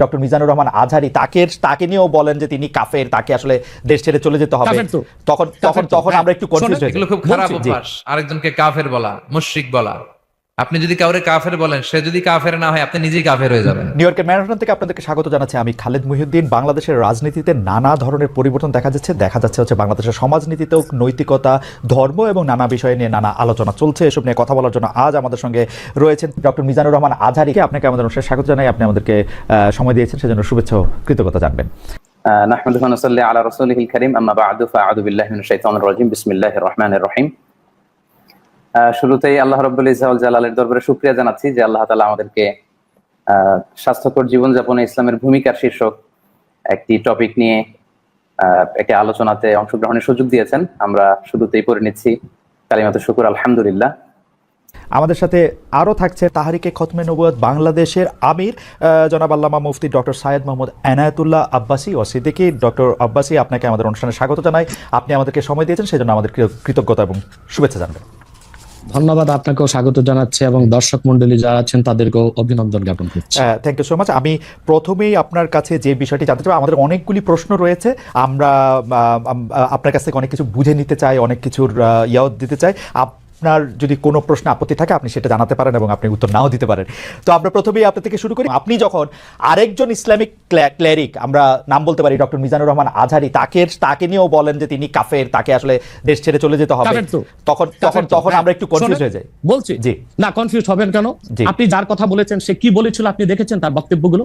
Doctor Mizanur Rahman Azhari তাকে তাকে নিয়েও বলেন যে তিনি কাফের তাকে আসলে দেশ ছেড়ে চলে যেতে হবে। তখন তখন তখন। আমরা একটু কনফিউজ হয়ে গেলাম খুব খারাপ অভ্যাস। আরেকজনকে কাফের বলা মুশরিক বলা। আপনি যদি কাউরে কাফের বলেন সে যদি কাফের না হয় আপনি নিজেই কাফের হয়ে যাবেন। নিউ ইয়র্কের ম্যারাথন থেকে আপনাদেরকে স্বাগত জানাচ্ছি আমি খালেদ মুহিউদ্দিন। বাংলাদেশের রাজনীতিতে নানা ধরনের পরিবর্তন দেখা যাচ্ছে। দেখা যাচ্ছে হচ্ছে বাংলাদেশের সমাজনীতিতেও নৈতিকতা ধর্ম এবং নানা বিষয় নিয়ে নানা আলোচনা চলছে। এসব নিয়ে কথা বলার জন্য আজ আমাদের সঙ্গে রয়েছেন ডক্টর মিজানুর রহমান আজহারিকে আপনাকে আমাদের অনুষ্ঠানে স্বাগত জানাই। আপনি আমাদেরকে সময় দিয়েছেন সেজন্য শুভেচ্ছা কৃতজ্ঞতা জানবেন। আলা রসুল করিম। আম্মা বাদু। ফাআদু বিল্লাহি মিনাশ শাইতানির রাজিম। বিসমিল্লাহির রহমানির রহিম। শুরুতেই আল্লাহ রব্বুল ইসরাউল জালালের দরবারে শুক্রিয়া জানাচ্ছি যে আল্লাহ তালা আমাদেরকে স্বাস্থ্যকর জীবনযাপনে ইসলামের ভূমিকার শীর্ষক একটি টপিক নিয়ে একটি আলোচনাতে অংশগ্রহণের সুযোগ দিয়েছেন। আমরা শুরুতেই পড়ে নিচ্ছি কালিমাত শুকুর, আলহামদুলিল্লাহ। আমাদের সাথে আরও থাকছে তাহারিকে খতমে নবুয়াত বাংলাদেশের আমির জনাব আল্লামা মুফতি ডক্টর সায়েদ মোহাম্মদ এনায়েতুল্লাহ আব্বাসি ও সিদ্দিকি। ডক্টর আব্বাসি, আপনাকে আমাদের অনুষ্ঠানে স্বাগত জানাই। আপনি আমাদেরকে সময় দিয়েছেন, সেজন্য আমাদের কৃতজ্ঞতা এবং শুভেচ্ছা জানবেন। ধন্যবাদ আপনাকেও স্বাগত জানাচ্ছি এবং দর্শক মন্ডলী যারা আছেন, তাদেরকেও অভিনন্দন জ্ঞাপন করছি। থ্যাংক ইউ সো মাচ আমি প্রথমেই আপনার কাছে যে বিষয়টি জানতে চাই, আমাদের অনেকগুলি প্রশ্ন রয়েছে। আমরা আপনার কাছ থেকে অনেক কিছু বুঝে নিতে চাই, অনেক কিছুর ইয়াও দিতে চাই। আপনার যদি কোনো প্রশ্ন আপত্তি থাকে আপনি সেটা জানাতে পারেন এবং আপনি উত্তর নাও দিতে পারেন। তো আমরা প্রথমেই আপনার থেকে শুরু করি। আপনি যখন আরেকজন ইসলামিক ক্লেরিক আমরা নাম বলতে পারি ডক্টর মিজানুর রহমান আজহারি তাকে তাকে নিয়েও বলেন যে তিনি কাফের তাকে আসলে দেশ ছেড়ে চলে যেতে হবে। তখন তখন তখন হ্যাঁ। আমরা একটু কনফিউজ হয়ে যাই। বলছি। জি। না কনফিউজ হবেন কেন। আপনি যার কথা বলেছেন সে কি বলেছিল আপনি দেখেছেন তার বক্তব্যগুলো?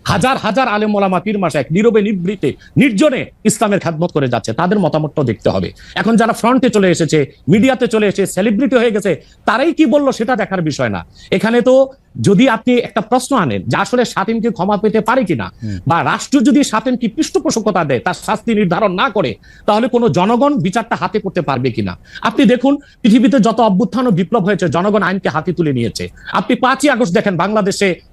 হাজার হাজার আলেম ওলামা পীর মাসায় নীরবে নিবৃতে নির্জনে ইসলামের খাদমত করে যাচ্ছে। তাদের মতামতটাও দেখতে হবে। এখন যারা ফ্রন্টে চলে এসেছে মিডিয়াতে চলে এসে সেলিব্রিটি হয়ে গেছে তারাই কি বলল সেটা দেখার বিষয় না। এখানে তো যদি আপনি একটা প্রশ্ন আনেন যে আসলে সাতিমকে ক্ষমা পেতে পারে কিনা বা রাষ্ট্র যদি সাতিমকে পৃষ্ঠপোষকতা দেয় তার শাস্তি নির্ধারণ না করে তাহলে কোনো জনগণ বিচারটা হাতে করতে পারবে কিনা? আপনি দেখুন পৃথিবীতে যত অভ্যুত্থান ও বিপ্লব হয়েছে জনগণ আইনকে হাতে তুলে নিয়েছে। আপনি পাঁচই আগস্ট দেখেন বাংলাদেশে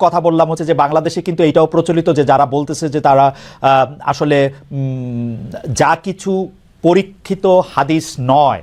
কথা বললাম হচ্ছে যে বাংলাদেশে কিন্তু এটাও প্রচলিত যে যারা বলতেছে যে তারা আসলে যা কিছু পরীক্ষিত হাদিস নয়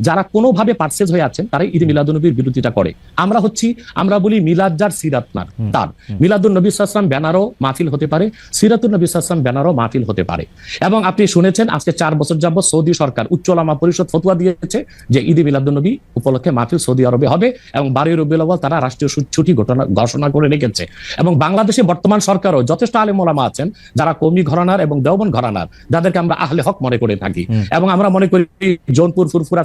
যারা কোনোভাবে পার্সেজ হয়ে আছেন তারাই ঈদ মিলাদুনবীর বিরোধিতা করে। আমরা হচ্ছি আমরা বলি মিলাদ যার সিরাত নার তার। মিলাদুল নবী সাল্লাম ব্যানারও মাহফিল হতে পারে সিরাতুল নবী সাল্লাম ব্যানারও মাহফিল হতে পারে। এবং আপনি শুনেছেন আজকে চার বছর যাবত সৌদি সরকার উচ্চলামা পরিষদ ফতুয়া দিয়েছে যে ঈদ মিলাদুল নবী উপলক্ষে মাহফিল সৌদি আরবে হবে এবং বারোই রবিউল আউয়াল তারা রাষ্ট্রীয় ছুটি ঘটনা ঘোষণা করে রেখেছে। এবং বাংলাদেশে বর্তমান সরকারও যথেষ্ট আলেম ওলামা আছেন যারা কৌমি ঘরানার এবং দেওবন ঘরানার যাদেরকে আমরা আহলে হক মনে করে থাকি। এবং আমরা মনে করি জৌনপুর ফুরফুরা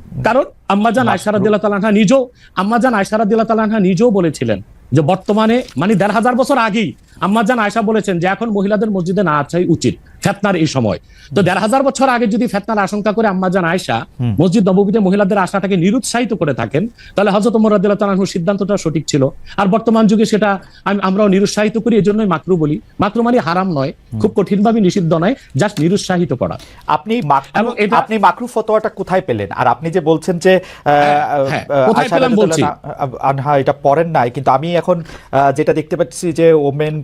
কারণ আম্মাজান আয়সারাদিল্লাহ তালানহা নিজেও আম্মাজান আয়সারাদিল্লাহ তালানহা নিজেও বলেছিলেন যে বর্তমানে মানে দেড় হাজার বছর আগেই আম্মাজান আয়সা বলেছেন যে এখন মহিলাদের মসজিদে না আসাই উচিত ফেতনার এই সময়। তো দেড় হাজার বছর আগে যদি ফেতনার আশঙ্কা করে আম্মাজান আয়সা মসজিদ নবীতে মহিলাদের আশাটাকে নিরুৎসাহিত করে থাকেন তাহলে হজরত মোরাদ্দিল্লাহ তালাহুর সিদ্ধান্তটা সঠিক ছিল। আর বর্তমান যুগে সেটা আম- আমরাও নিরুৎসাহিত করি এই জন্যই মাকরু বলি। মাকরু মানে হারাম নয় খুব কঠিনভাবে নিষিদ্ধ নয় জাস্ট নিরুৎসাহিত করা। আপনি এবং এটা- আপনি মাকরু ফতোয়াটা কোথায় পেলেন? আর আপনি যে বলছেন যে হ্যাঁ, বলছি। আনহা- এটা পড়েন নাই কিন্তু আমি এখন যেটা দেখতে পাচ্ছি যে ওমেন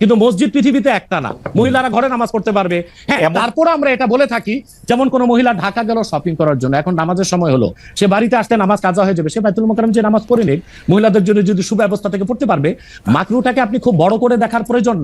কিন্তু মসজিদ পৃথিবীতে একটা না। মহিলারা ঘরে নামাজ পড়তে পারবে। হ্যাঁ তারপর আমরা এটা বলে থাকি যেমন কোন মহিলা ঢাকা গেল শপিং করার জন্য এখন নামাজের সময় হলো। সে বাড়িতে আসতে নামাজ কাজা হয়ে যাবে। সে বাইতুল মোকারম যে নামাজ পড়ে নিক মহিলাদের জন্য যদি সুব্যবস্থা থেকে পড়তে পারবে মাকরুটাকে আপনি খুব বড় করে দেখার প্রয়োজন না।